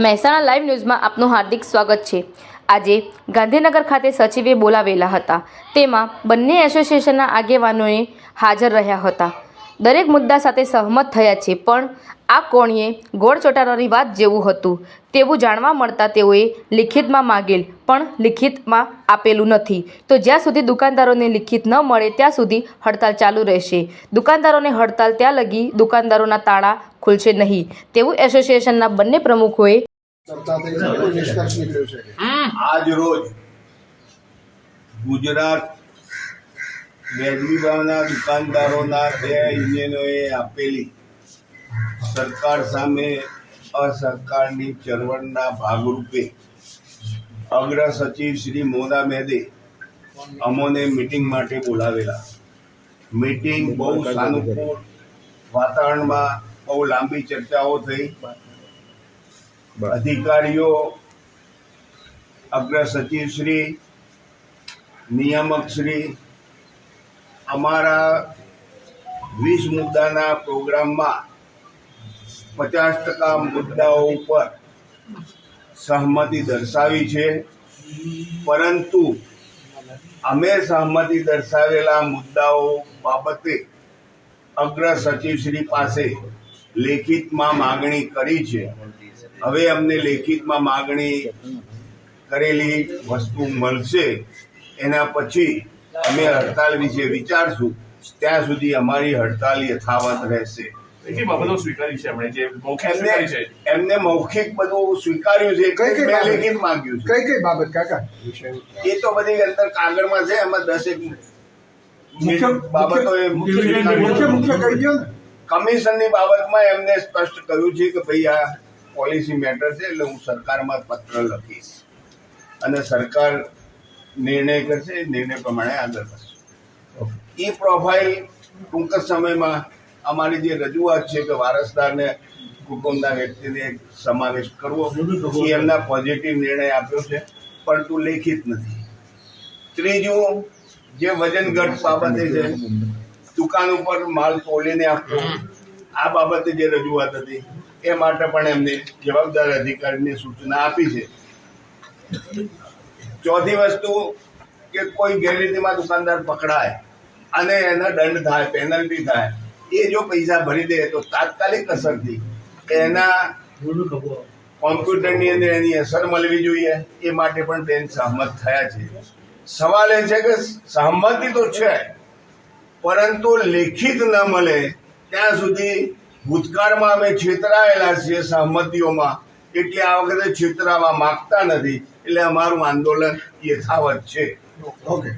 Mehsana live ન્યૂઝમાં આપનું હાર્દિક સ્વાગત છે. આજે ગાંધીનગર ખાતે સચિવે બોલાવેલા હતા. તેમાં બંને એસોસિએશનના આગેવાનોએ હાજર રહ્યા હતા. દરેક મુદ્દા સાથે સહમત થયા છે, પણ આ કોણીએ ગોળ ચોટાડવાની વાત જેવું હતું. તેવું જાણવા મળતા તેઓએ લિખિતમાં માગેલ, પણ લિખિતમાં આપેલું નથી. તો જ્યાં સુધી દુકાનદારોને લિખિત ન મળે, ત્યાં સુધી હડતાલ ચાલુ રહેશે. દુકાનદારોને હડતાલ ત્યાં લગી દુકાનદારોના તાળા ખુલશે નહીં. તેવું એસોસિએશનના બંને પ્રમુખોએ ચર્ચા થઈ છે કોઈ નિષ્કર્ષ નીકળ્યો છે આજ રોજ ગુજરાત ભાવના દુકાનદારોના બે યુનિયનોએ આપેલી સરકાર સામે અસહકારની ચળવળના ભાગરૂપે અગ્ર સચિવ શ્રી મોના મેદે અમોને મીટિંગ માટે બોલાવેલા. મીટિંગ બહુ સાનુકૂળ વાતાવરણમાં બહુ લાંબી ચર્ચાઓ થઈ. અધિકારીઓ, અગ્ર સચિવશ્રી નિયામકશ્રી અમારા વીસ મુદ્દાના પ્રોગ્રામમાં પચાસ ટકા મુદ્દાઓ ઉપર સહમતિ દર્શાવી છે. પરંતુ અમે સહમતિ દર્શાવેલા મુદ્દાઓ બાબતે અગ્ર સચિવશ્રી પાસે લેખિતમાં માગણી કરી છે. હવે અમને લેખિતમાં માગણી કરેલી વસ્તુ મળશે એના પછી અમે હડતાલ વિશે વિચારશું ત્યાં સુધી અમારી હડતાલ યથાવત રહેશે. કેટલી બાબતો સ્વીકારી છે એમણે જે મૌખિક એમને સ્વીકારી છે. એમને મૌખિક બધું સ્વીકાર્યું છે કઈ કઈ મેં લેખિત માંગ્યું છે. કઈ કઈ બાબત કાકા? એ તો બધી અંદર કાગળમાં છે એમાં દસેક એક બાબતો કમિશનની બાબતમાં એમને સ્પષ્ટ કહ્યું છે કે ભાઈ આ પોલિસી મેટર છે એટલે હું સરકારમાં પત્ર લખીશ. અને સરકાર નિર્ણય કરશે એ નિર્ણય પ્રમાણે આગળ કરશે એ પ્રોફાઇલ ટૂંક જ સમયમાં અમારી જે રજૂઆત છે કે વારસદારને કુટુંબના વ્યક્તિને સમાવેશ કરવો એ એમના પોઝિટિવ નિર્ણય આપ્યો છે પરંતુ લેખિત નથી. ત્રીજું જે વજન ઘટ બાબતે છે દુકાન ઉપર માલ તોલીને આપવો. આ બાબતે જે રજૂઆત હતી, એ માટે પણ એમને જવાબદાર અધિકારીને સૂચના આપી છે. ચોથી વસ્તુ કે કોઈ ગેરરીતિમાં દુકાનદાર પકડાય અને એને દંડ થાય પેનલ્ટી થાય, એ જો પૈસા ભરી દે તો તાત્કાલિક અસરથી એના કોમ્પ્યુટરની અંદર એની અસર મળવી જોઈએ. એ માટે પણ બેન સહમત થયા છે. સવાલ એ છે કે સહમતિ તો છે, પરંતુ લેખિત ન મળે ત્યાં સુધી ભૂતકાળમાં અમે છેતરાયેલા છીએ સહમતીઓમાં એટલે આ વખતે છેતરાવા માંગતા નથી. એટલે અમારું આંદોલન યથાવત છે. ઓકે